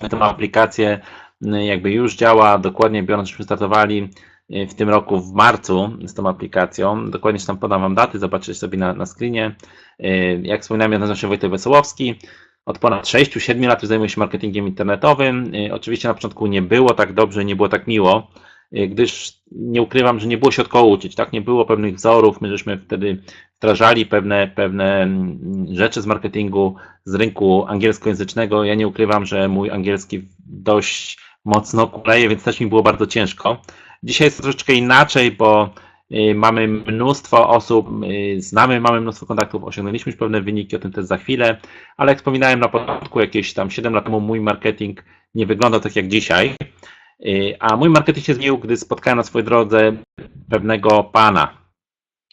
Tę aplikację jakby już działa, dokładnie biorąc, żeśmy startowali y, w tym roku w marcu z tą aplikacją. Dokładnie tam podam Wam daty, zobaczycie sobie na, na screenie. Y, Jak wspominałem, ja nazywam się Wojtek Wesołowski. Od ponad 6-7 lat zajmuję się marketingiem internetowym. Oczywiście na początku nie było tak dobrze, nie było tak miło, gdyż nie ukrywam, że nie było się od kogo uczyć, tak? Nie było pewnych wzorów, my żeśmy wtedy wdrażali pewne, pewne mm, rzeczy z marketingu z rynku angielskojęzycznego. Ja nie ukrywam, że mój angielski dość mocno kuleje, więc też mi było bardzo ciężko. Dzisiaj jest troszeczkę inaczej, bo y, mamy mnóstwo osób, y, znamy, mamy mnóstwo kontaktów, osiągnęliśmy już pewne wyniki, o tym też za chwilę, ale jak wspominałem na początku, jakieś tam 7 lat temu mój marketing nie wygląda tak jak dzisiaj, y, a mój marketing się zmienił, gdy spotkałem na swojej drodze pewnego pana,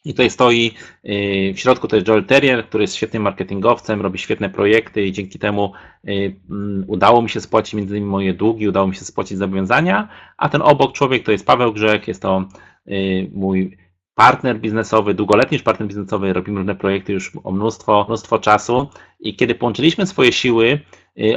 i tutaj stoi y, w środku to jest Joel Terrier, który jest świetnym marketingowcem, robi świetne projekty i dzięki temu y, mm, udało mi się spłacić między innymi moje długi, udało mi się spłacić zobowiązania, a ten obok człowiek to jest Paweł Grzech, jest to y, mój partner biznesowy, długoletni już partner biznesowy, robimy różne projekty już o mnóstwo, mnóstwo czasu. I kiedy połączyliśmy swoje siły,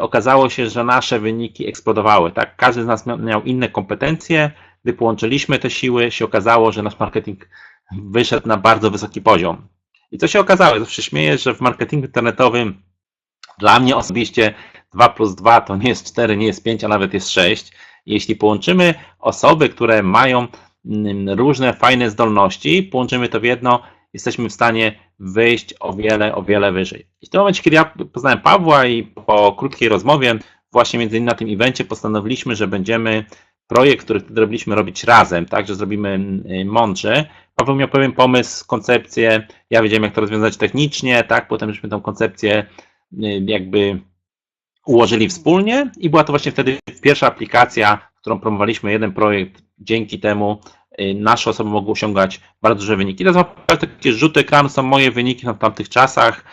okazało się, że nasze wyniki eksplodowały. Tak? Każdy z nas miał inne kompetencje, gdy połączyliśmy te siły, się okazało, że nasz marketing wyszedł na bardzo wysoki poziom. I co się okazało? Zawsze śmieję, że w marketingu internetowym dla mnie osobiście 2 plus 2 to nie jest 4, nie jest 5, a nawet jest 6. Jeśli połączymy osoby, które mają mm, różne fajne zdolności, połączymy to w jedno, jesteśmy w stanie wyjść o wiele, o wiele wyżej. I w tym momencie, kiedy ja poznałem Pawła i po krótkiej rozmowie, właśnie między innymi na tym evencie postanowiliśmy, że będziemy projekt, który wtedy robiliśmy, robić razem, tak, że zrobimy y, mądrze. Paweł miał pewien pomysł, koncepcję, ja wiedziałem jak to rozwiązać technicznie, tak, potem żeśmy tą koncepcję y, jakby ułożyli wspólnie i była to właśnie wtedy pierwsza aplikacja, którą promowaliśmy, jeden projekt, dzięki temu nasze osoby mogły osiągać bardzo duże wyniki. Teraz takie rzuty ekranu są moje wyniki na tamtych czasach,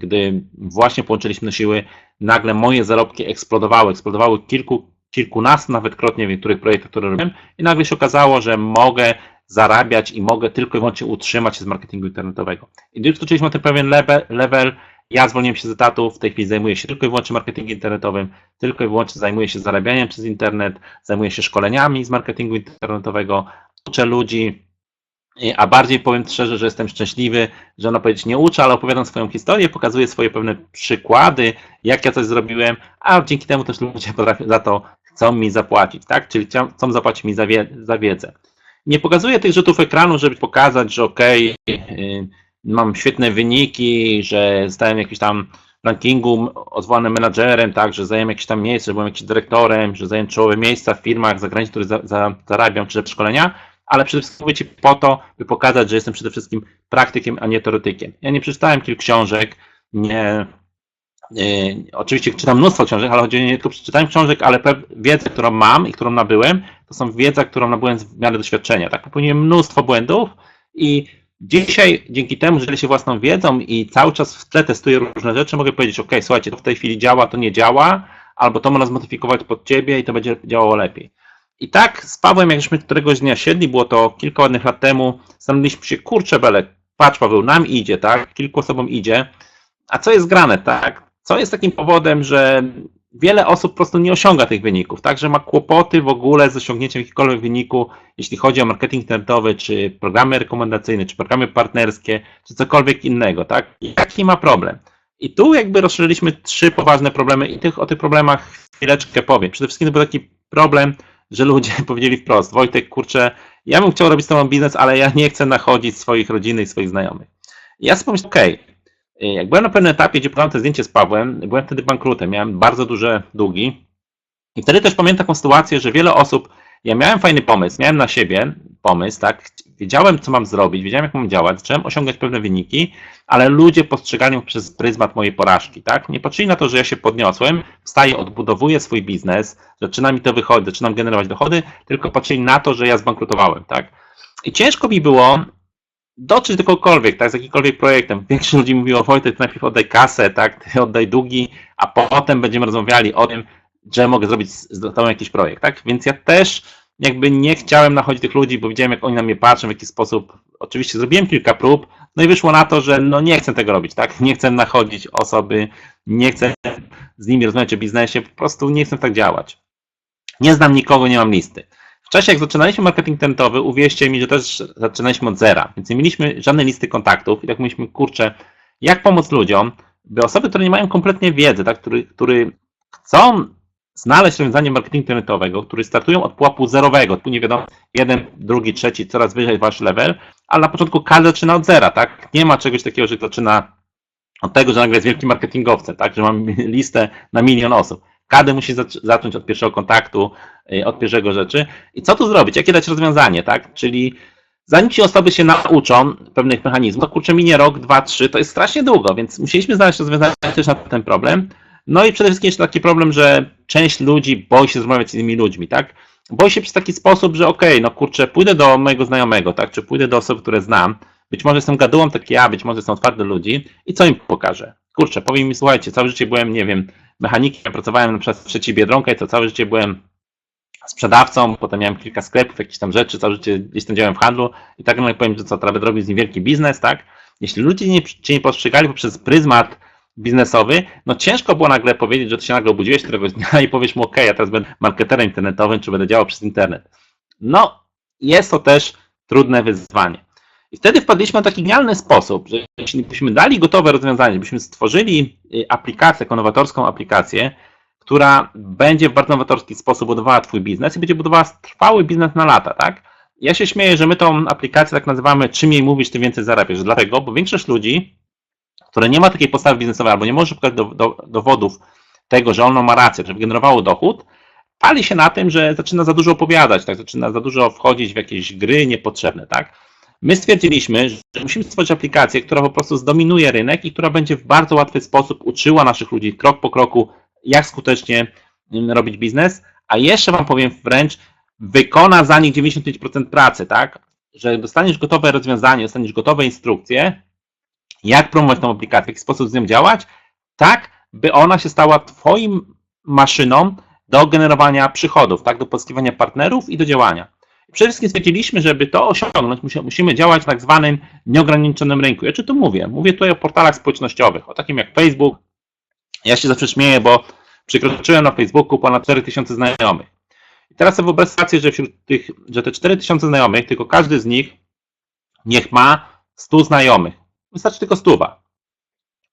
gdy właśnie połączyliśmy siły, nagle moje zarobki eksplodowały, eksplodowały kilku, kilkunastu nawet krotnie w niektórych projektach, które robiłem i nagle się okazało, że mogę zarabiać i mogę tylko i wyłącznie utrzymać się z marketingu internetowego. I gdy skoczyliśmy na ten pewien level, level ja zwolniłem się z etatu, w tej chwili zajmuję się tylko i wyłącznie marketingiem internetowym, tylko i wyłącznie zajmuję się zarabianiem przez internet, zajmuję się szkoleniami z marketingu internetowego, uczę ludzi, a bardziej powiem szczerze, że jestem szczęśliwy, że ona powiedzieć nie uczę, ale opowiadam swoją historię, pokazuję swoje pewne przykłady, jak ja coś zrobiłem, a dzięki temu też ludzie potrafią za to chcą mi zapłacić, tak? Czyli chcą zapłacić mi za, wie, za wiedzę. Nie pokazuję tych rzutów ekranu, żeby pokazać, że ok, yy, mam świetne wyniki, że zostałem jakiś tam rankingu odwołanym menadżerem, tak, że zajęłem jakieś tam miejsce, że byłem jakimś dyrektorem, że zajęłem czołowe miejsca w firmach zagranicznych, które za, za, zarabiam, czy szkolenia, ale przede wszystkim mówię Ci po to, by pokazać, że jestem przede wszystkim praktykiem, a nie teoretykiem. Ja nie przeczytałem kilku książek, nie, nie oczywiście czytam mnóstwo książek, ale chodzi nie tylko przeczytałem książek, ale wiedzę, którą mam i którą nabyłem, to są wiedza, którą nabyłem w miarę doświadczenia. Tak, popełniłem mnóstwo błędów i dzisiaj dzięki temu, że dzielę się własną wiedzą i cały czas w tle testuję różne rzeczy, mogę powiedzieć, ok, słuchajcie, to w tej chwili działa, to nie działa, albo to można zmodyfikować pod Ciebie i to będzie działało lepiej. I tak z Pawłem, jakśmy któregoś dnia siedli, było to kilka ładnych lat temu, zastanowiliśmy się, kurczę Belek, patrz Paweł, nam idzie, tak, kilku osobom idzie, a co jest grane, tak, co jest takim powodem, że wiele osób po prostu nie osiąga tych wyników, tak, że ma kłopoty w ogóle z osiągnięciem jakiegokolwiek wyniku, jeśli chodzi o marketing internetowy, czy programy rekomendacyjne, czy programy partnerskie, czy cokolwiek innego, tak, jaki ma problem. I tu jakby rozszerzyliśmy trzy poważne problemy i tych, o tych problemach chwileczkę powiem. Przede wszystkim to był taki problem, że ludzie powiedzieli wprost, Wojtek, kurczę, ja bym chciał robić z tobą biznes, ale ja nie chcę nachodzić swoich rodziny i swoich znajomych. I ja sobie pomyślałem, okej, okay. Jak byłem na pewnym etapie, gdzie podałem to zdjęcie z Pawłem, byłem wtedy bankrutem, miałem bardzo duże długi i wtedy też pamiętam taką sytuację, że wiele osób, ja miałem fajny pomysł, miałem na siebie pomysł, tak, wiedziałem, co mam zrobić, wiedziałem, jak mam działać, zacząłem osiągać pewne wyniki, ale ludzie postrzegali przez pryzmat mojej porażki, tak? Nie patrzyli na to, że ja się podniosłem, wstaję, odbudowuję swój biznes, zaczyna mi to wychodzić, zaczynam generować dochody, tylko patrzyli na to, że ja zbankrutowałem, tak? I ciężko mi było dotrzeć do kogokolwiek, tak, z jakimkolwiek projektem. Większość ludzi mówiło, Wojtek, najpierw oddaj kasę, tak, ty oddaj długi, a potem będziemy rozmawiali o tym, że mogę zrobić z tobą jakiś projekt, tak? Więc ja też jakby nie chciałem nachodzić tych ludzi, bo widziałem, jak oni na mnie patrzą, w jaki sposób. Oczywiście zrobiłem kilka prób, No i wyszło na to, że no nie chcę tego robić, tak? Nie chcę nachodzić osoby, nie chcę z nimi rozmawiać o biznesie, po prostu nie chcę tak działać. Nie znam nikogo, nie mam listy. W czasie, jak zaczynaliśmy marketing internetowy, uwierzcie mi, że też zaczynaliśmy od zera, więc nie mieliśmy żadnej listy kontaktów i tak myśleliśmy, kurczę, jak pomóc ludziom, by osoby, które nie mają kompletnie wiedzy, tak, który, który chcą znaleźć rozwiązanie marketingu internetowego, które startują od pułapu zerowego, tu nie wiadomo, jeden, drugi, trzeci, coraz wyżej wasz level, ale na początku każdy zaczyna od zera, tak? Nie ma czegoś takiego, że zaczyna od tego, że nagle jest wielkim marketingowcem, tak? Że mam listę na milion osób. Każdy musi zacząć od pierwszego kontaktu, od pierwszego rzeczy. I co tu zrobić? Jakie dać rozwiązanie, tak? Czyli zanim ci osoby się nauczą pewnych mechanizmów, to kurczę minie rok, dwa, trzy, to jest strasznie długo, więc musieliśmy znaleźć rozwiązanie też na ten problem. No i przede wszystkim jeszcze taki problem, że część ludzi boi się rozmawiać z innymi ludźmi, tak? Boi się przez taki sposób, że okej, okay, no kurczę, pójdę do mojego znajomego, tak? Czy pójdę do osób, które znam, być może jestem gadułą tak ja, być może są otwarte ludzi i co im pokażę? Kurczę, powiem mi, słuchajcie, całe życie byłem, nie wiem, mechanikiem, pracowałem w trzeciej Biedronkę to całe życie byłem sprzedawcą, potem miałem kilka sklepów, jakieś tam rzeczy, całe życie gdzieś tam działałem w handlu i tak naprawdę powiem, że co, będę robił z nim wielki biznes, tak? Jeśli ludzie nie, cię nie postrzegali poprzez pryzmat biznesowy, no ciężko było nagle powiedzieć, że ty się nagle obudziłeś któregoś dnia i powiesz mu, ok, ja teraz będę marketerem internetowym, czy będę działał przez internet. No, jest to też trudne wyzwanie. I wtedy wpadliśmy na taki genialny sposób, że jeśli byśmy dali gotowe rozwiązanie, byśmy stworzyli y, aplikację, jako nowatorską aplikację, która będzie w bardzo nowatorski sposób budowała Twój biznes i będzie budowała trwały biznes na lata, tak? Ja się śmieję, że my tą aplikację tak nazywamy czym mniej mówisz, tym więcej zarabiasz. Dlatego, bo większość ludzi, które nie ma takiej postawy biznesowej albo nie może szukać do, do, dowodów tego, że ono ma rację, że wygenerowało dochód, pali się na tym, że zaczyna za dużo opowiadać, tak? zaczyna za dużo wchodzić w jakieś gry niepotrzebne. Tak? My stwierdziliśmy, że musimy stworzyć aplikację, która po prostu zdominuje rynek i która będzie w bardzo łatwy sposób uczyła naszych ludzi krok po kroku, jak skutecznie mm, robić biznes, a jeszcze Wam powiem wręcz, wykona za nich 95% pracy, tak? Że dostaniesz gotowe rozwiązanie, dostaniesz gotowe instrukcje, jak promować tą aplikację, w jaki sposób z nią działać, tak, by ona się stała Twoim maszyną do generowania przychodów, tak, do pozyskiwania partnerów i do działania. Przede wszystkim stwierdziliśmy, żeby to osiągnąć, musimy działać w tak zwanym nieograniczonym rynku. Ja czy tu mówię? Mówię tutaj o portalach społecznościowych, o takim jak Facebook. Ja się zawsze śmieję, bo przekroczyłem na Facebooku ponad 4000 znajomych. I teraz sobie wyobraźcie, że wśród tych, że te 4000 znajomych, tylko każdy z nich niech ma 100 znajomych. Wystarczy tylko stuwa.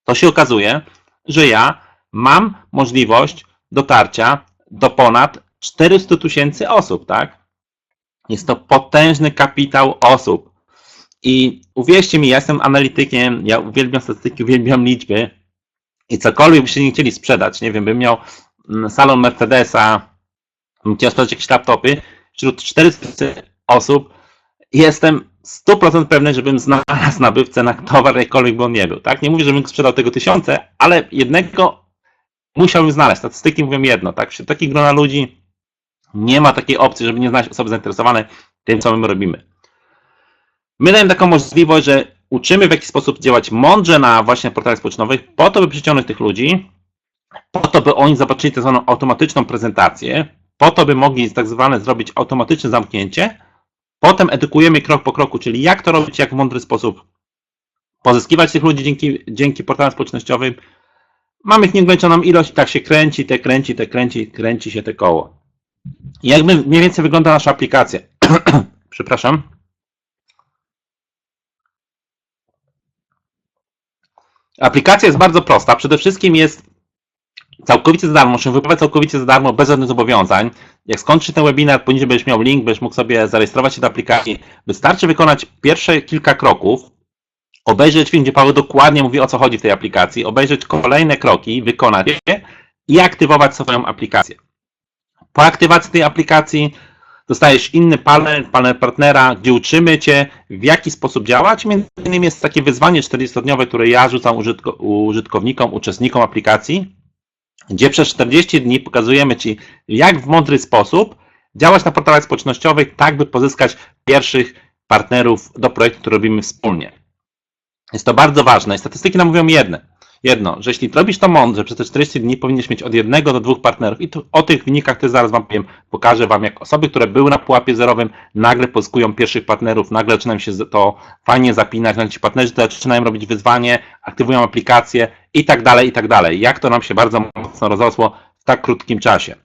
To się okazuje, że ja mam możliwość dotarcia do ponad 400 tysięcy osób, tak? Jest to potężny kapitał osób. I uwierzcie mi, ja jestem analitykiem, ja uwielbiam statystyki, uwielbiam liczby i cokolwiek byście nie chcieli sprzedać, nie wiem, bym miał mm, salon Mercedesa, bym chciał sprzedać jakieś laptopy, wśród 400 osób jestem 100% pewny, żebym znalazł nabywcę na towar, jakkolwiek by on nie był. Tak? Nie mówię, żebym sprzedał tego tysiące, ale jednego musiałbym znaleźć. Statystyki mówią jedno. Tak? Wśród takich grona ludzi nie ma takiej opcji, żeby nie znaleźć osoby zainteresowane tym, co my robimy. My dajemy taką możliwość, że uczymy w jaki sposób działać mądrze na właśnie portalach społecznowych, po to, by przyciągnąć tych ludzi, po to, by oni zobaczyli tak zwaną automatyczną prezentację, po to, by mogli tak zwane zrobić automatyczne zamknięcie, potem edukujemy krok po kroku, czyli jak to robić, jak w mądry sposób pozyskiwać tych ludzi dzięki, dzięki portalom społecznościowym. Mamy ich nieograniczoną ilość i tak się kręci, te kręci, te kręci, kręci się te koło. Jak mniej więcej wygląda nasza aplikacja? Przepraszam. Aplikacja jest bardzo prosta. Przede wszystkim jest całkowicie za darmo, muszę wypływać całkowicie za darmo, bez żadnych zobowiązań. Jak skończy ten webinar, poniżej będziesz miał link, będziesz mógł sobie zarejestrować się do aplikacji. Wystarczy wykonać pierwsze kilka kroków, obejrzeć film, gdzie Paweł dokładnie mówi o co chodzi w tej aplikacji, obejrzeć kolejne kroki, wykonać je i aktywować swoją aplikację. Po aktywacji tej aplikacji dostajesz inny panel, panel partnera, gdzie uczymy Cię w jaki sposób działać. Między innymi jest takie wyzwanie 40-dniowe, które ja rzucam użytkownikom, uczestnikom aplikacji, gdzie przez 40 dni pokazujemy Ci, jak w mądry sposób działać na portalach społecznościowych, tak by pozyskać pierwszych partnerów do projektu, który robimy wspólnie. Jest to bardzo ważne. Statystyki nam mówią jedne. Jedno, że jeśli robisz to mądrze, przez te 40 dni powinieneś mieć od jednego do dwóch partnerów i tu, o tych wynikach też zaraz Wam powiem, pokażę Wam, jak osoby, które były na pułapie zerowym, nagle pozyskują pierwszych partnerów, nagle zaczynają się to fajnie zapinać, nagle ci partnerzy zaczynają robić wyzwanie, aktywują aplikacje i tak dalej, i tak dalej. Jak to nam się bardzo mocno rozrosło w tak krótkim czasie.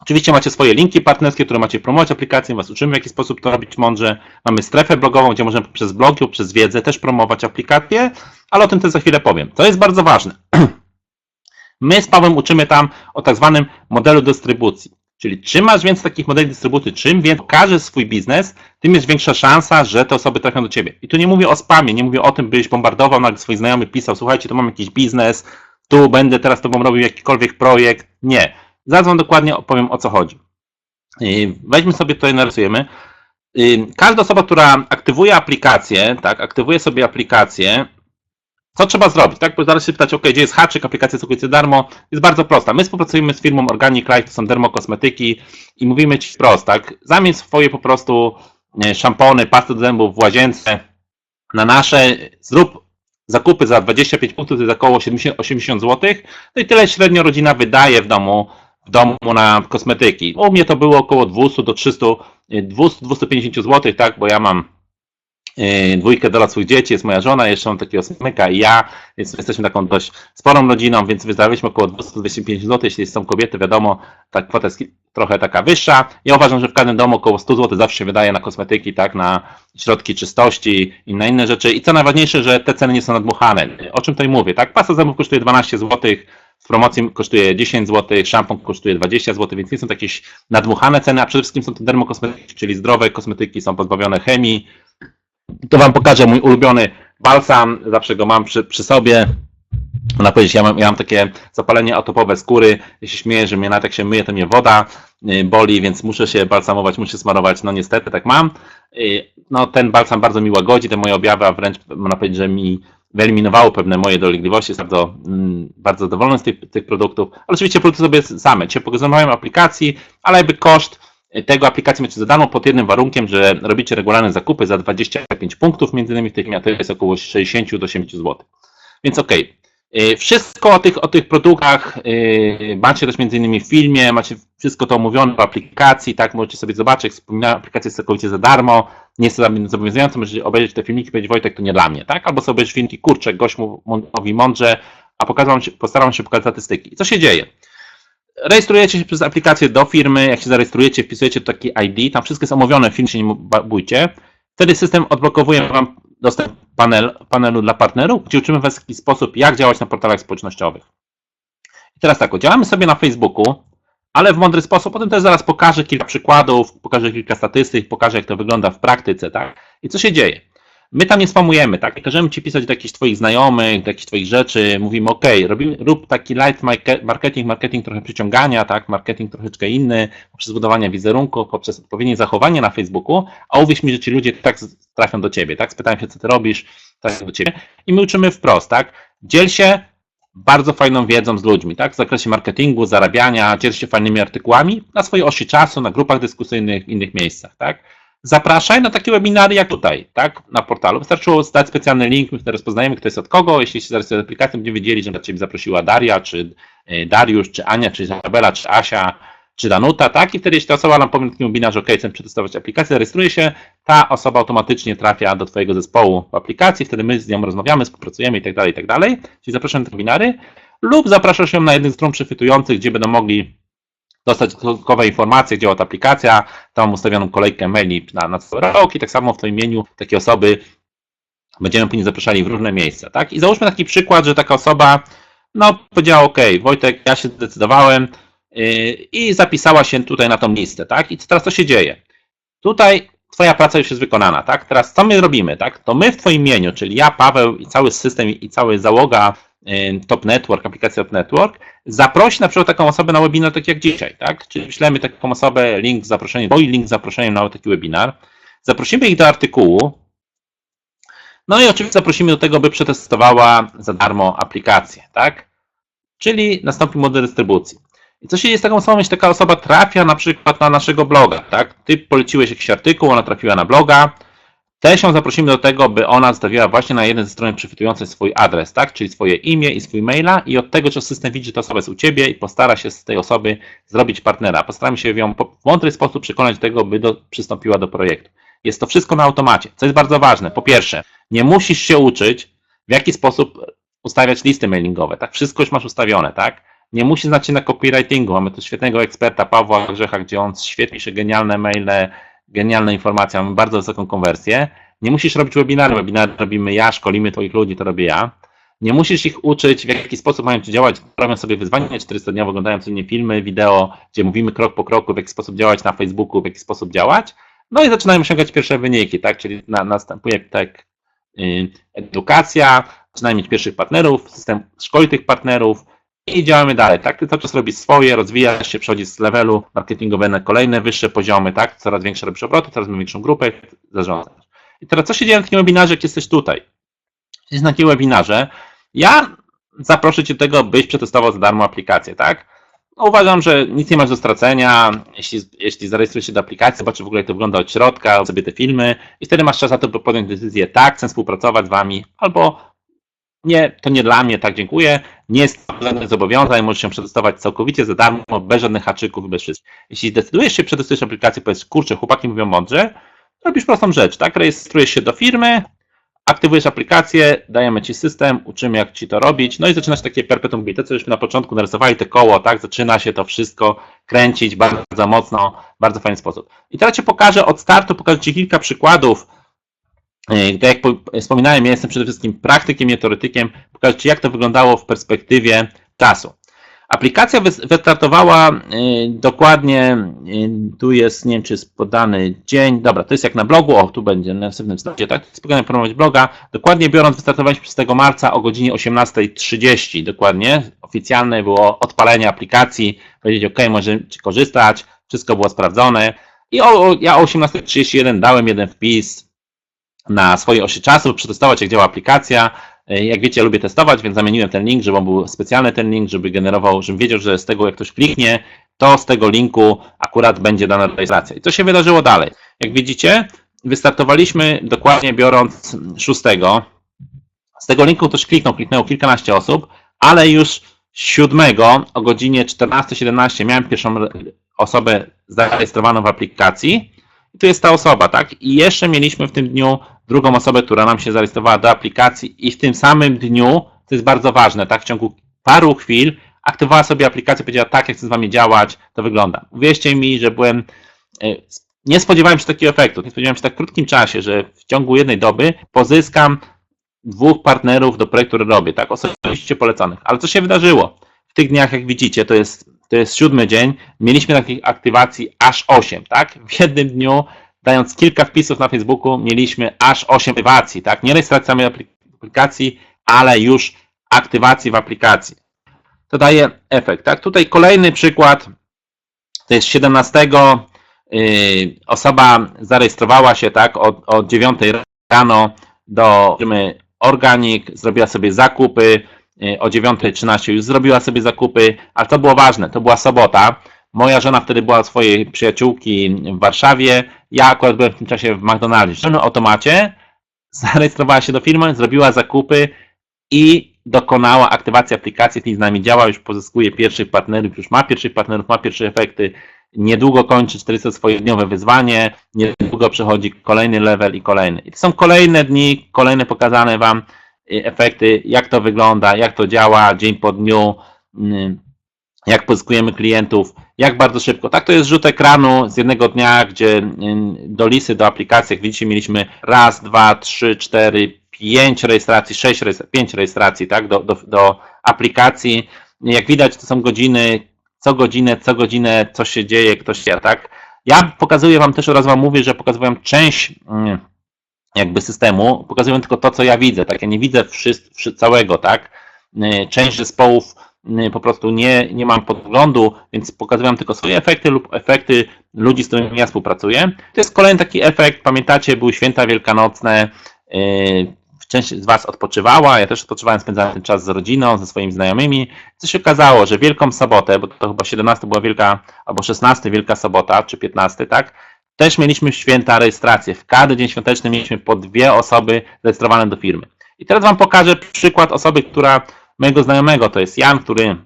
Oczywiście macie swoje linki partnerskie, które macie promować aplikacje, was uczymy w jaki sposób to robić mądrze. Mamy strefę blogową, gdzie możemy przez blogi lub przez wiedzę też promować aplikacje, ale o tym też za chwilę powiem. To jest bardzo ważne. My z Pawłem uczymy tam o tak zwanym modelu dystrybucji. Czyli czym masz więcej takich modeli dystrybucji, czym więcej pokażesz swój biznes, tym jest większa szansa, że te osoby trafią do ciebie. I tu nie mówię o spamie, nie mówię o tym, byś bombardował, nagle swoich znajomych pisał, słuchajcie, tu mam jakiś biznes, tu będę teraz tobą robił jakikolwiek projekt. Nie. Zaraz wam dokładnie opowiem o co chodzi. Weźmy sobie tutaj, narysujemy. Każda osoba, która aktywuje aplikację, tak, aktywuje sobie aplikację, co trzeba zrobić, tak? Bo zaraz się pytać, ok, gdzie jest haczyk, aplikacja całkowicie darmo. Jest bardzo prosta. My współpracujemy z firmą Organic Life, to są dermokosmetyki i mówimy Ci wprost, tak? Zamiast swoje po prostu szampony, pasty do zębów w łazience na nasze, zrób zakupy za 25 punktów, to jest około 70, 80 zł. No i tyle średnio rodzina wydaje w domu, w domu na kosmetyki. U mnie to było około 200 do 300, e, 200-250 zł, tak? Bo ja mam Yy, dwójkę swoich dzieci, jest moja żona, jeszcze mam takiego smyka i ja, więc jesteśmy taką dość sporą rodziną, więc wydawaliśmy około 200-250 zł, jeśli są kobiety, wiadomo, ta kwota jest trochę taka wyższa. Ja uważam, że w każdym domu około 100 zł zawsze się wydaje na kosmetyki, tak, na środki czystości i na inne rzeczy. I co najważniejsze, że te ceny nie są nadmuchane. O czym tutaj mówię, tak? Pasta zębów kosztuje 12 zł, w promocji kosztuje 10 zł, szampon kosztuje 20 zł, więc nie są to jakieś nadmuchane ceny, a przede wszystkim są to dermokosmetyki, czyli zdrowe kosmetyki, są pozbawione chemii, to Wam pokażę mój ulubiony balsam, zawsze go mam przy, przy sobie. Można powiedzieć, ja mam, ja mam takie zapalenie atopowe skóry, ja się śmieję, że mnie nawet jak się myje, to mnie woda y, boli, więc muszę się balsamować, muszę smarować, no niestety tak mam. Y, No ten balsam bardzo mi łagodzi te moje objawy, a wręcz można powiedzieć, że mi wyeliminowało pewne moje dolegliwości, jestem bardzo, mm, bardzo zadowolony z tych, tych produktów, ale oczywiście produkty sobie same, Cię pokazywałem aplikacji, ale jakby koszt tego aplikacji macie za darmo pod jednym warunkiem, że robicie regularne zakupy za 25 punktów, między innymi w a to jest około 60 do 80 zł. Więc okej. Okay. Wszystko o tych, o tych produktach yy, macie też między innymi w filmie, macie wszystko to omówione w aplikacji, tak, możecie sobie zobaczyć, wspominałem, aplikacja jest całkowicie za darmo, nie jest to zobowiązujące, możecie obejrzeć te filmiki i powiedzieć, Wojtek, to nie dla mnie, tak, albo sobie obejrzeć filmiki, kurczę, gość mówi mądrze, a pokazam postaram się pokazać statystyki. Co się dzieje? rejestrujecie się przez aplikację do firmy, jak się zarejestrujecie, wpisujecie taki ID, tam wszystko jest omówione, film się nie bójcie. Wtedy system odblokowuje Wam dostęp panel, panelu dla partnerów, gdzie uczymy w jaki sposób, jak działać na portalach społecznościowych. I teraz tak, działamy sobie na Facebooku, ale w mądry sposób. Potem też zaraz pokażę kilka przykładów, pokażę kilka statystyk, pokażę, jak to wygląda w praktyce, tak? I co się dzieje? My tam nie spamujemy, tak? Każemy ci pisać do jakichś twoich znajomych, do jakichś twoich rzeczy. Mówimy, ok, robimy, rób taki light marketing, marketing trochę przyciągania, tak? Marketing troszeczkę inny, poprzez budowanie wizerunku, poprzez odpowiednie zachowanie na Facebooku, a uwierz mi, że ci ludzie tak trafią do ciebie, tak? Spytają się, co ty robisz, trafią do ciebie. I my uczymy wprost, tak? Dziel się bardzo fajną wiedzą z ludźmi, tak? W zakresie marketingu, zarabiania, dziel się fajnymi artykułami na swojej osi czasu, na grupach dyskusyjnych, w innych miejscach, tak? Zapraszaj na takie webinary jak tutaj, tak, na portalu. Wystarczyło dać specjalny link, my wtedy rozpoznajemy, kto jest od kogo. Jeśli się zarejestruje aplikacją, będziemy wiedzieli, że na Ciebie zaprosiła Daria, czy Dariusz, czy Ania, czy Izabela, czy Asia, czy Danuta, tak? I wtedy, jeśli ta osoba nam powie na takim webinarze, OK, chcę przetestować aplikację, zarejestruje się, ta osoba automatycznie trafia do Twojego zespołu w aplikacji, wtedy my z nią rozmawiamy, współpracujemy i tak dalej, i tak dalej. Czyli zapraszamy na te webinary lub zapraszasz ją na jeden z stron przechwytujących, gdzie będą mogli dostać dodatkowe informacje, działa ta aplikacja, tam mam ustawioną kolejkę maili na, na cały rok i tak samo w Twoim imieniu takie osoby będziemy później zapraszali w różne miejsca, tak? I załóżmy taki przykład, że taka osoba, no powiedziała, ok, Wojtek, ja się zdecydowałem yy, i zapisała się tutaj na tą listę, tak? I teraz co się dzieje? Tutaj Twoja praca już jest wykonana, tak? Teraz co my robimy, tak? To my w Twoim imieniu, czyli ja, Paweł i cały system i cała załoga Top Network, aplikacja Top Network, zaprosi na przykład taką osobę na webinar tak jak dzisiaj, tak? Czyli wyślemy taką osobę link zaproszenia, mój link z zaproszeniem na taki webinar, zaprosimy ich do artykułu, no i oczywiście zaprosimy do tego, by przetestowała za darmo aplikację, tak? Czyli nastąpi model dystrybucji. I co się dzieje z taką osobą, jeśli taka osoba trafia na przykład na naszego bloga, tak? Ty poleciłeś jakiś artykuł, ona trafiła na bloga, Też ją zaprosimy do tego, by ona zostawiła właśnie na jednej ze stron przychwytującej swój adres, tak? Czyli swoje imię i swój maila i od tego, czy system widzi, że ta osoba jest u Ciebie i postara się z tej osoby zrobić partnera. Postaramy się ją w mądry sposób przekonać do tego, by do, przystąpiła do projektu. Jest to wszystko na automacie, co jest bardzo ważne. Po pierwsze, nie musisz się uczyć, w jaki sposób ustawiać listy mailingowe, tak? Wszystko już masz ustawione, tak? Nie musisz znać się na copywritingu. Mamy tu świetnego eksperta Pawła Grzecha, gdzie on świetnie genialne maile, genialne informacje, mamy bardzo wysoką konwersję. Nie musisz robić webinary, webinary robimy ja, szkolimy Twoich ludzi, to robię ja. Nie musisz ich uczyć, w jaki sposób mają ci działać. Robią sobie wyzwanie 400-dniowe, oglądają codziennie filmy, wideo, gdzie mówimy krok po kroku, w jaki sposób działać na Facebooku, w jaki sposób działać. No i zaczynają osiągać pierwsze wyniki, tak? Czyli na, następuje tak y, edukacja, zaczynają mieć pierwszych partnerów, system szkoli tych partnerów i działamy dalej, tak? Ty cały czas robisz swoje, rozwijasz się, przechodzisz z levelu marketingowego na kolejne wyższe poziomy, tak? Coraz większe robisz obroty, coraz większą grupę zarządzasz. I teraz co się dzieje na takim webinarze, jak jesteś tutaj? Jesteś na takim webinarze, ja zaproszę Cię do tego, byś przetestował za darmo aplikację, tak? No, uważam, że nic nie masz do stracenia, jeśli, jeśli zarejestrujesz się do aplikacji, zobaczysz w ogóle jak to wygląda od środka, sobie te filmy i wtedy masz czas na to, by podjąć decyzję, tak, chcę współpracować z Wami, albo nie, to nie dla mnie, tak, dziękuję, nie jest żadnych zobowiązań, możesz się przetestować całkowicie za darmo, bez żadnych haczyków, bez wszystkiego. Jeśli decydujesz się przetestujesz aplikację, powiesz, kurczę, chłopaki mówią mądrze, robisz prostą rzecz, tak, rejestrujesz się do firmy, aktywujesz aplikację, dajemy Ci system, uczymy jak Ci to robić, no i zaczynasz takie perpetuum mobile, co żeśmy na początku narysowali te koło, tak, zaczyna się to wszystko kręcić bardzo mocno, bardzo fajny sposób. I teraz Ci pokażę od startu, pokażę Ci kilka przykładów, Tak jak po- wspominałem, ja jestem przede wszystkim praktykiem, nie teoretykiem, pokażę Ci jak to wyglądało w perspektywie czasu. Aplikacja wys- wystartowała yy, dokładnie, yy, tu jest, nie wiem czy jest podany dzień, dobra, to jest jak na blogu, o tu będzie na następnym slajdzie, tak, spokojnie promować bloga, dokładnie biorąc wystartowaliśmy 6 marca o godzinie 18.30 dokładnie, oficjalne było odpalenie aplikacji, powiedzieć ok, możecie korzystać, wszystko było sprawdzone. I o, ja o 18.31 dałem jeden wpis na swojej osi czasu, przetestować jak działa aplikacja, jak wiecie, ja lubię testować, więc zamieniłem ten link, żeby on był specjalny ten link, żeby generował, żebym wiedział, że z tego jak ktoś kliknie, to z tego linku akurat będzie dana rejestracja. I co się wydarzyło dalej? Jak widzicie, wystartowaliśmy dokładnie biorąc 6. Z tego linku ktoś kliknął, kliknęło kilkanaście osób, ale już 7 o godzinie 14.17 miałem pierwszą osobę zarejestrowaną w aplikacji. I tu jest ta osoba, tak? I jeszcze mieliśmy w tym dniu drugą osobę, która nam się zarejestrowała do aplikacji i w tym samym dniu, to jest bardzo ważne, tak? W ciągu paru chwil aktywowała sobie aplikację, powiedziała tak, jak chcę z Wami działać, to wygląda. Uwierzcie mi, że byłem, e, nie spodziewałem się takiego efektu, nie spodziewałem się w tak krótkim czasie, że w ciągu jednej doby pozyskam dwóch partnerów do projektu, który robię, tak? Osobiście polecanych. Ale co się wydarzyło? W tych dniach, jak widzicie, to jest, to jest siódmy dzień, mieliśmy takich aktywacji aż 8, tak? W jednym dniu, dając kilka wpisów na Facebooku, mieliśmy aż 8 aktywacji, tak? Nie rejestracji samej aplik- aplikacji, ale już aktywacji w aplikacji. To daje efekt, tak? Tutaj kolejny przykład, to jest 17. Yy, osoba zarejestrowała się, tak? Od, od 9 rano do firmy Organic, zrobiła sobie zakupy, y, o 9.13 już zrobiła sobie zakupy, ale to było ważne, to była sobota. Moja żona wtedy była swojej przyjaciółki w Warszawie, ja akurat byłem w tym czasie w McDonaldzie. W żadnym automacie zarejestrowała się do firmy, zrobiła zakupy i dokonała aktywacji aplikacji, czyli z nami działa, już pozyskuje pierwszych partnerów, już ma pierwszych partnerów, ma pierwsze efekty, niedługo kończy 400 swoje dniowe wyzwanie, niedługo przechodzi kolejny level i kolejny. I to są kolejne dni, kolejne pokazane Wam y, efekty, jak to wygląda, jak to działa dzień po dniu, mm, jak pozyskujemy klientów, jak bardzo szybko. Tak to jest rzut ekranu z jednego dnia, gdzie mm, do listy, do aplikacji, jak widzicie, mieliśmy raz, dwa, trzy, cztery, pięć rejestracji, sześć, pięć rejestracji, tak, do, do, do aplikacji. Jak widać, to są godziny, co godzinę, co godzinę coś się dzieje, ktoś się, tak. Ja pokazuję Wam też, od razu Wam mówię, że pokazuję Wam część mm, jakby systemu, pokazuję tylko to, co ja widzę, tak, ja nie widzę wszyscy, wszy- całego, tak, Y, część zespołów y, po prostu nie, nie mam podglądu, więc pokazuję Wam tylko swoje efekty lub efekty ludzi, z którymi ja współpracuję. To jest kolejny taki efekt, pamiętacie, były święta wielkanocne, y, część z Was odpoczywała, ja też odpoczywałem, spędzałem ten czas z rodziną, ze swoimi znajomymi. Co się okazało, że Wielką Sobotę, bo to chyba 17 była Wielka, albo 16 Wielka Sobota, czy 15, tak? też mieliśmy święta rejestrację. W każdy dzień świąteczny mieliśmy po dwie osoby rejestrowane do firmy. I teraz Wam pokażę przykład osoby, która mojego znajomego, to jest Jan, który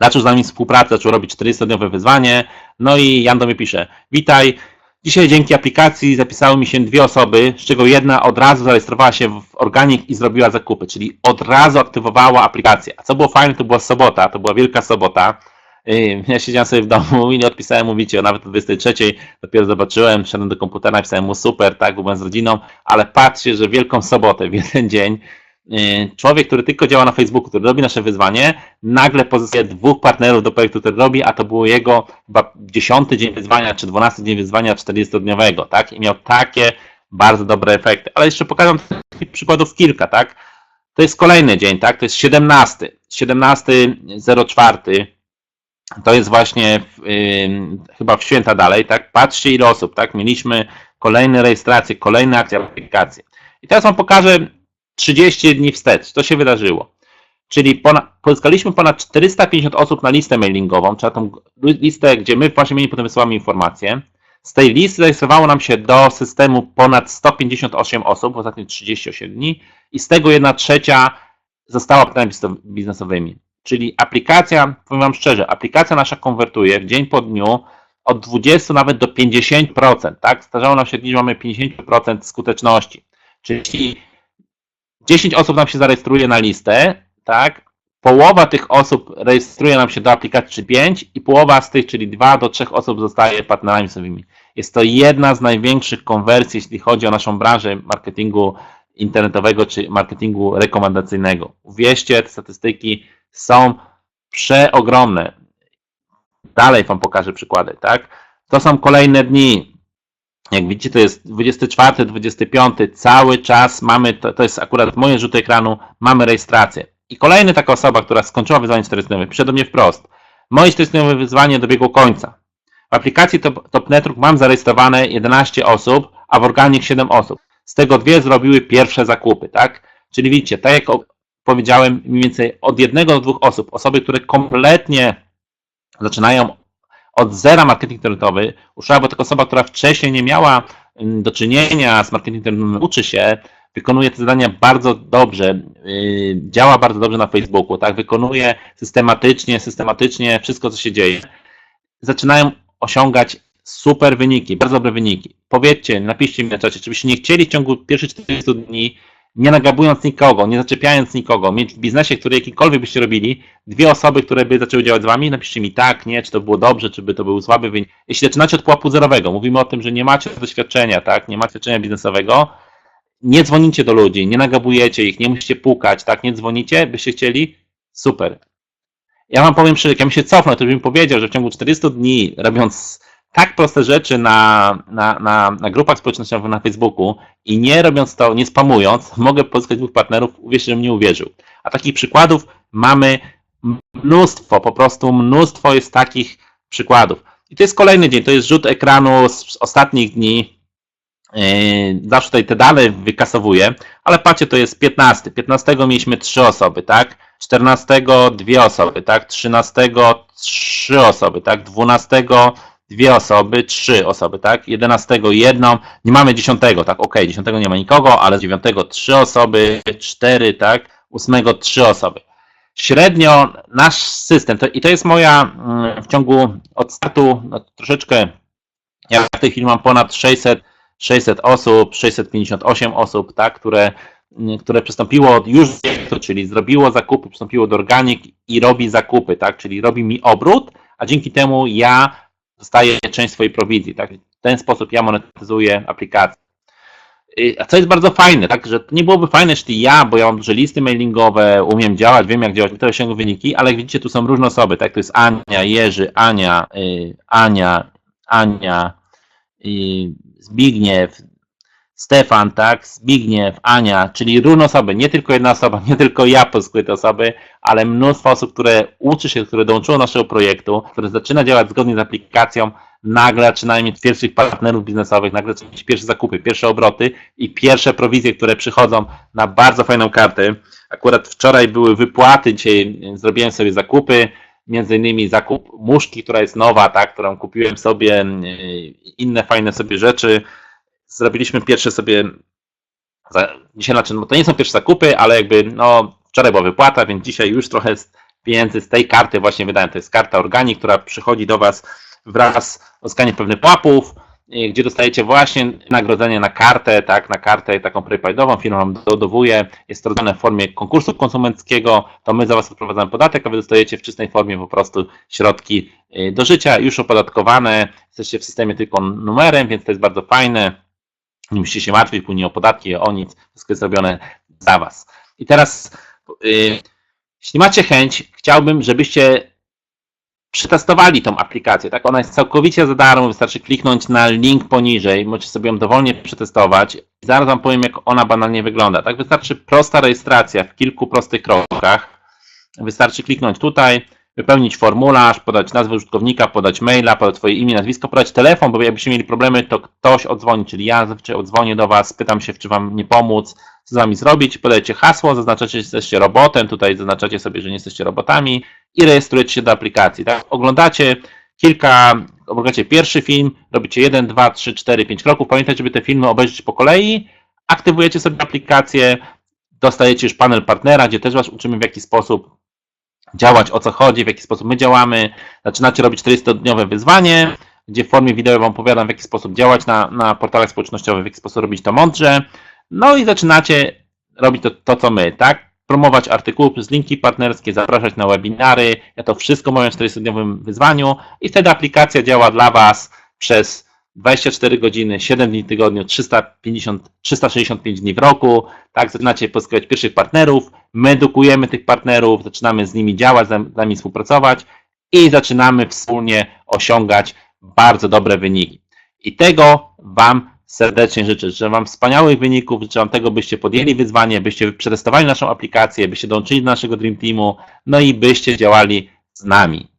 zaczął z nami współpracę, zaczął robić 40-dniowe wyzwanie. No i Jan do mnie pisze: Witaj. Dzisiaj dzięki aplikacji zapisały mi się dwie osoby, z czego jedna od razu zarejestrowała się w Organic i zrobiła zakupy, czyli od razu aktywowała aplikację. A co było fajne, to była sobota, to była wielka sobota. Yy, Ja siedziałem sobie w domu i nie odpisałem mu, wiecie, nawet o 23 dopiero zobaczyłem, wszedłem do komputera, napisałem mu super, tak, byłem z rodziną, ale patrzcie, że wielką sobotę, w jeden dzień, człowiek, który tylko działa na Facebooku, który robi nasze wyzwanie, nagle pozyskuje dwóch partnerów do projektu, który robi, a to było jego chyba 10 dzień wyzwania, czy 12 dzień wyzwania 40-dniowego, tak, i miał takie bardzo dobre efekty. Ale jeszcze pokażę takich przykładów kilka, tak. To jest kolejny dzień, tak, to jest 17, 17.04, to jest właśnie w, ym, chyba w święta dalej, tak? Patrzcie ile osób, tak? Mieliśmy kolejne rejestracje, kolejne akcje, aplikacje. I teraz Wam pokażę 30 dni wstecz, co się wydarzyło. Czyli ponad, pozyskaliśmy ponad 450 osób na listę mailingową, czyli tą listę, gdzie my właśnie mieli potem wysyłamy informacje. Z tej listy zarejestrowało nam się do systemu ponad 158 osób w ostatnich 38 dni i z tego jedna trzecia została pytaniami biznesowymi. Czyli aplikacja, powiem Wam szczerze, aplikacja nasza konwertuje w dzień po dniu od 20 nawet do 50%, tak? Zdarzało nam się dni, że mamy 50% skuteczności. Czyli 10 osób nam się zarejestruje na listę, tak? Połowa tych osób rejestruje nam się do aplikacji czy 5 i połowa z tych, czyli 2 do 3 osób zostaje partnerami sowymi. Jest to jedna z największych konwersji, jeśli chodzi o naszą branżę marketingu internetowego czy marketingu rekomendacyjnego. Uwierzcie, te statystyki są przeogromne. Dalej Wam pokażę przykłady, tak? To są kolejne dni. Jak widzicie, to jest 24, 25, cały czas mamy, to, to jest akurat moje rzuty ekranu, mamy rejestrację. I kolejna taka osoba, która skończyła wyzwanie 400 pisze do mnie wprost. Moje 400 wyzwanie dobiegło końca. W aplikacji Top, Top Network mam zarejestrowane 11 osób, a w Organic 7 osób. Z tego dwie zrobiły pierwsze zakupy, tak? Czyli widzicie, tak jak powiedziałem, mniej więcej od jednego do dwóch osób, osoby, które kompletnie zaczynają od zera marketing internetowy, uczyła, bo taka osoba, która wcześniej nie miała mm, do czynienia z marketingiem internetowym, uczy się, wykonuje te zadania bardzo dobrze, yy, działa bardzo dobrze na Facebooku, tak, wykonuje systematycznie, systematycznie wszystko, co się dzieje. Zaczynają osiągać super wyniki, bardzo dobre wyniki. Powiedzcie, napiszcie mi na czacie, czy byście nie chcieli w ciągu pierwszych 40 dni nie nagabując nikogo, nie zaczepiając nikogo, mieć w biznesie, który jakikolwiek byście robili, dwie osoby, które by zaczęły działać z wami, napiszcie mi tak, nie, czy to było dobrze, czy by to był słaby wynik. Jeśli zaczynacie od pułapu zerowego, mówimy o tym, że nie macie doświadczenia, tak, nie macie doświadczenia biznesowego, nie dzwonicie do ludzi, nie nagabujecie ich, nie musicie pukać, tak, nie dzwonicie, byście chcieli, super. Ja wam powiem szczerze, jak ja bym się cofnął, to bym powiedział, że w ciągu 40 dni, robiąc tak proste rzeczy na, na, na, na grupach społecznościowych na Facebooku i nie robiąc to, nie spamując, mogę pozyskać dwóch partnerów, uwierzcie, żebym nie uwierzył. A takich przykładów mamy mnóstwo, po prostu mnóstwo jest takich przykładów. I to jest kolejny dzień, to jest rzut ekranu z ostatnich dni. Yy, zawsze tutaj te dane wykasowuję, ale patrzcie, to jest 15. 15 mieliśmy 3 osoby, tak? 14 2 osoby, tak? 13 3 osoby, tak? 12 dwie osoby, trzy osoby, tak? 11 jedną, nie mamy 10, tak? Ok, 10 nie ma nikogo, ale 9 trzy osoby, 4, tak? 8 trzy osoby. Średnio nasz system, to, i to jest moja mm, w ciągu od startu no, troszeczkę, ja w tej chwili mam ponad 600, 600 osób, 658 osób, tak? Które, mm, które przystąpiło już, czyli zrobiło zakupy, przystąpiło do organik i robi zakupy, tak? Czyli robi mi obrót, a dzięki temu ja dostaję część swojej prowizji. Tak? W ten sposób ja monetyzuję aplikację. A co jest bardzo fajne, tak, że nie byłoby fajne, jeśli ja, bo ja mam duże listy mailingowe, umiem działać, wiem jak działać, to osiągnę wyniki, ale jak widzicie, tu są różne osoby, tak, to jest Ania, Jerzy, Ania, y, Ania, Ania, y, Zbigniew, Stefan, tak, Zbigniew, Ania, czyli różne osoby, nie tylko jedna osoba, nie tylko ja pozyskuję te osoby, ale mnóstwo osób, które uczy się, które dołączyło do naszego projektu, które zaczyna działać zgodnie z aplikacją, nagle zaczynają mieć pierwszych partnerów biznesowych, nagle zaczynają mieć pierwsze zakupy, pierwsze obroty i pierwsze prowizje, które przychodzą na bardzo fajną kartę. Akurat wczoraj były wypłaty, dzisiaj zrobiłem sobie zakupy, między innymi zakup muszki, która jest nowa, tak, którą kupiłem sobie, yy, inne fajne sobie rzeczy. Zrobiliśmy pierwsze sobie, dzisiaj znaczy, no to nie są pierwsze zakupy, ale jakby no wczoraj była wypłata, więc dzisiaj już trochę pieniędzy z tej karty właśnie wydałem. To jest karta Organi, która przychodzi do Was wraz z uzyskaniem pewnych pułapów, y, gdzie dostajecie właśnie nagrodzenie na kartę, tak, na kartę taką prepaidową, firma Wam dodowuje, jest to rozdane w formie konkursu konsumenckiego, to my za Was odprowadzamy podatek, a Wy dostajecie w czystej formie po prostu środki y, do życia, już opodatkowane, jesteście w systemie tylko numerem, więc to jest bardzo fajne, nie musicie się martwić później o podatki, o nic, wszystko jest zrobione za Was. I teraz, y, jeśli macie chęć, chciałbym, żebyście przetestowali tą aplikację. Tak, ona jest całkowicie za darmo, wystarczy kliknąć na link poniżej, możecie sobie ją dowolnie przetestować. Zaraz Wam powiem, jak ona banalnie wygląda. Tak, wystarczy prosta rejestracja w kilku prostych krokach. Wystarczy kliknąć tutaj, wypełnić formularz, podać nazwę użytkownika, podać maila, podać swoje imię, nazwisko, podać telefon, bo jakbyście mieli problemy, to ktoś odzwoni, czyli ja zazwyczaj odzwonię do Was, pytam się, czy Wam nie pomóc, co z Wami zrobić, podajecie hasło, zaznaczacie, że jesteście robotem, tutaj zaznaczacie sobie, że nie jesteście robotami i rejestrujecie się do aplikacji. Tak? Oglądacie kilka, oglądacie pierwszy film, robicie 1, 2, 3, 4, 5 kroków, pamiętajcie, żeby te filmy obejrzeć po kolei, aktywujecie sobie aplikację, dostajecie już panel partnera, gdzie też Was uczymy w jaki sposób działać, o co chodzi, w jaki sposób my działamy. Zaczynacie robić 40-dniowe wyzwanie, gdzie w formie wideo Wam opowiadam, w jaki sposób działać na, na portalach społecznościowych, w jaki sposób robić to mądrze. No i zaczynacie robić to, to co my, tak? Promować artykuły przez linki partnerskie, zapraszać na webinary. Ja to wszystko mówię w 40-dniowym wyzwaniu i wtedy aplikacja działa dla Was przez 24 godziny, 7 dni w tygodniu, 350, 365 dni w roku. Tak, zaczynacie pozyskiwać pierwszych partnerów, my edukujemy tych partnerów, zaczynamy z nimi działać, z nami współpracować i zaczynamy wspólnie osiągać bardzo dobre wyniki. I tego Wam serdecznie życzę. Życzę Wam wspaniałych wyników, życzę Wam tego, byście podjęli wyzwanie, byście przetestowali naszą aplikację, byście dołączyli do naszego Dream Teamu, no i byście działali z nami.